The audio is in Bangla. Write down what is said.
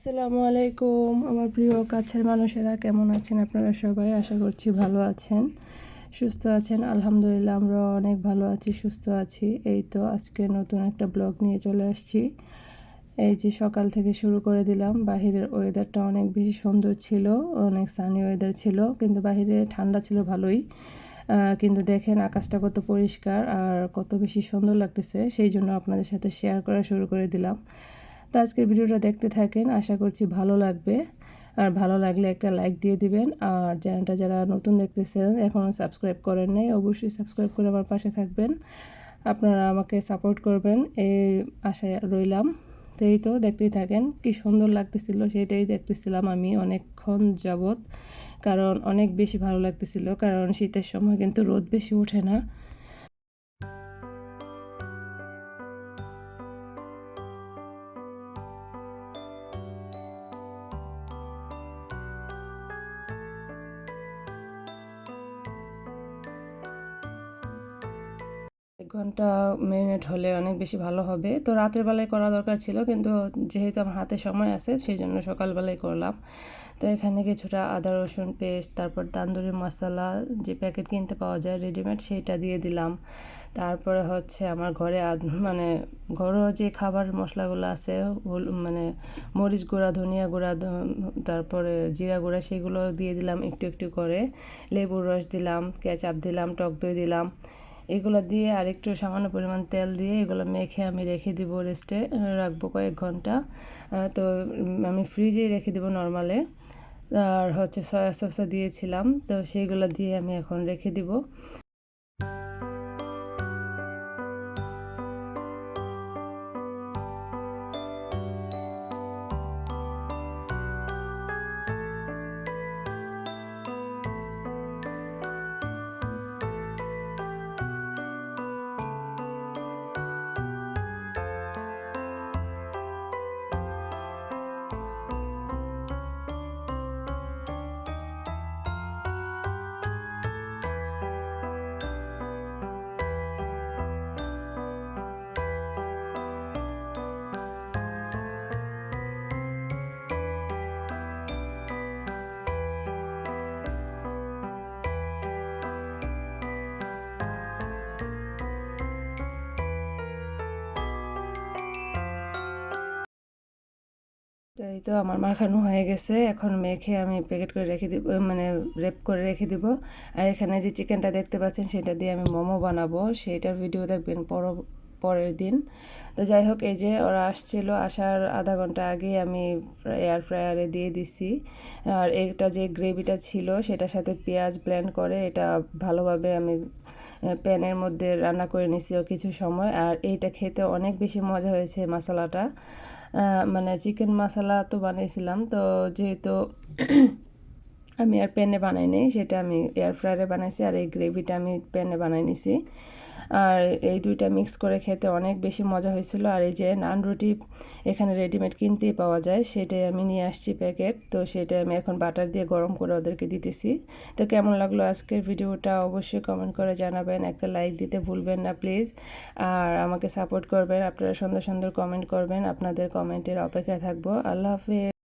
আসসালামু আলাইকুম। আমার প্রিয় কাছের মানুষেরা, কেমন আছেন আপনারা সবাই? আশা করছি ভালো আছেন, সুস্থ আছেন। আলহামদুলিল্লাহ, আমরা অনেক ভালো আছি, সুস্থ আছি। এই তো আজকে নতুন একটা ব্লগ নিয়ে চলে আসছি। এই যে সকাল থেকে শুরু করে দিলাম। বাহিরের ওয়েদারটা অনেক বেশি সুন্দর ছিল, অনেক সানি ওয়েদার ছিল, কিন্তু বাহিরে ঠান্ডা ছিল ভালোই। কিন্তু দেখেন আকাশটা কত পরিষ্কার আর কত বেশি সুন্দর লাগতেছে, সেই জন্য আপনাদের সাথে শেয়ার করা শুরু করে দিলাম। তো আজকের ভিডিওটা দেখতে থাকেন, আশা করছি ভালো লাগবে। আর ভালো লাগলে একটা লাইক দিয়ে দিবেন। আর চ্যানেলটা যারা নতুন দেখতেছেন এখনও সাবস্ক্রাইব করেন নাই, অবশ্যই সাবস্ক্রাইব করে আমার পাশে থাকবেন। আপনারা আমাকে সাপোর্ট করবেন এই আশায় রইলাম। তো এই তো দেখতেই থাকেন, কি সুন্দর লাগতেছিল, সেটাই দেখতেছিলাম আমি অনেকক্ষণ যাবৎ। কারণ অনেক বেশি ভালো লাগতেছিল, কারণ শীতের সময় কিন্তু রোদ বেশি ওঠে না। ঘণ্টা মেরিনেট হলে অনেক বেশি ভালো হবে। তো রাতের বেলায় করা দরকার ছিল, কিন্তু যেহেতু আমার হাতে সময় আছে সেই জন্য সকালবেলায় করলাম। তো এখানে কিছুটা আদা, রসুন পেস্ট, তারপর তান্দুরি মশলা, যে প্যাকেট কিনতে পাওয়া যায় রেডিমেড সেইটা দিয়ে দিলাম। তারপরে হচ্ছে আমার ঘরে মানে ঘরোয়া যে খাবার মশলাগুলো আছে মানে মরিচ গুঁড়া, ধনিয়া গুঁড়া তারপরে জিরা গুঁড়া, সেগুলো দিয়ে দিলাম একটু একটু করে। লেবুর রস দিলাম, কেচাপ দিলাম, টক দই দিলাম। এগুলো দিয়ে আর একটু সামান্য পরিমাণ তেল দিয়ে এগুলো মেখে আমি রেখে দিব রেস্টে রাখব কয়েক ঘণ্টা। তো আমি ফ্রিজেই রেখে দিব নর্মালে আর হচ্ছে সয়া সসও দিয়েছিলাম, তো সেইগুলো দিয়ে আমি এখন রেখে দিব। এই তো আমার মাখানো হয়ে গেছে। এখন মেখে আমি প্যাকেট করে রেখে দিব মানে রেপ করে রেখে দিব। আর এখানে যে চিকেনটা দেখতে পাচ্ছেন, সেটা দিয়ে আমি মোমো বানাবো। সেইটার ভিডিও দেখবেন পর, পরের দিন। তো যাই হোক, এই যে ওরা আসছিল, আসার আধা ঘণ্টা আগে আমি এয়ার ফ্রায়ারে দিয়ে দিছি। আর এটা যে গ্রেভিটা ছিল, সেটার সাথে পেঁয়াজ ব্লেন্ড করে, এটা ভালোভাবে আমি প্যানের মধ্যে রান্না করে নিছি কিছু সময়। আর এইটা খেতে অনেক বেশি মজা হয়েছে মশলাটা। মানে চিকেন মশলা তো বানিয়েছিলাম। তো যেহেতু আমি আর প্যানে বানাই নাই, সেটা আমি এয়ার ফ্রায়ারে বানাইছি আর এই গ্রেভিটা আমি প্যানে বানাই নিছি। আর এই দুইটা মিক্স করে খেতে অনেক বেশি মজা হয়েছিল। আর এই যে নান রুটি এখানে রেডিমেড কিনতেই পাওয়া যায়, সেটাই আমি নিয়ে আসছি প্যাকেট তো সেটা আমি এখন বাটার দিয়ে গরম করে ওদেরকে দিতেছি। তো কেমন লাগল আজকের ভিডিওটা অবশ্যই কমেন্ট করে জানাবেন। একটা লাইক দিতে ভুলবেন না প্লিজ আর আমাকে সাপোর্ট করবেন। আপনারা সুন্দর সুন্দর কমেন্ট করবেন। আপনাদের কমেন্টের অপেক্ষায় থাকব। আল্লাহ হাফিজ।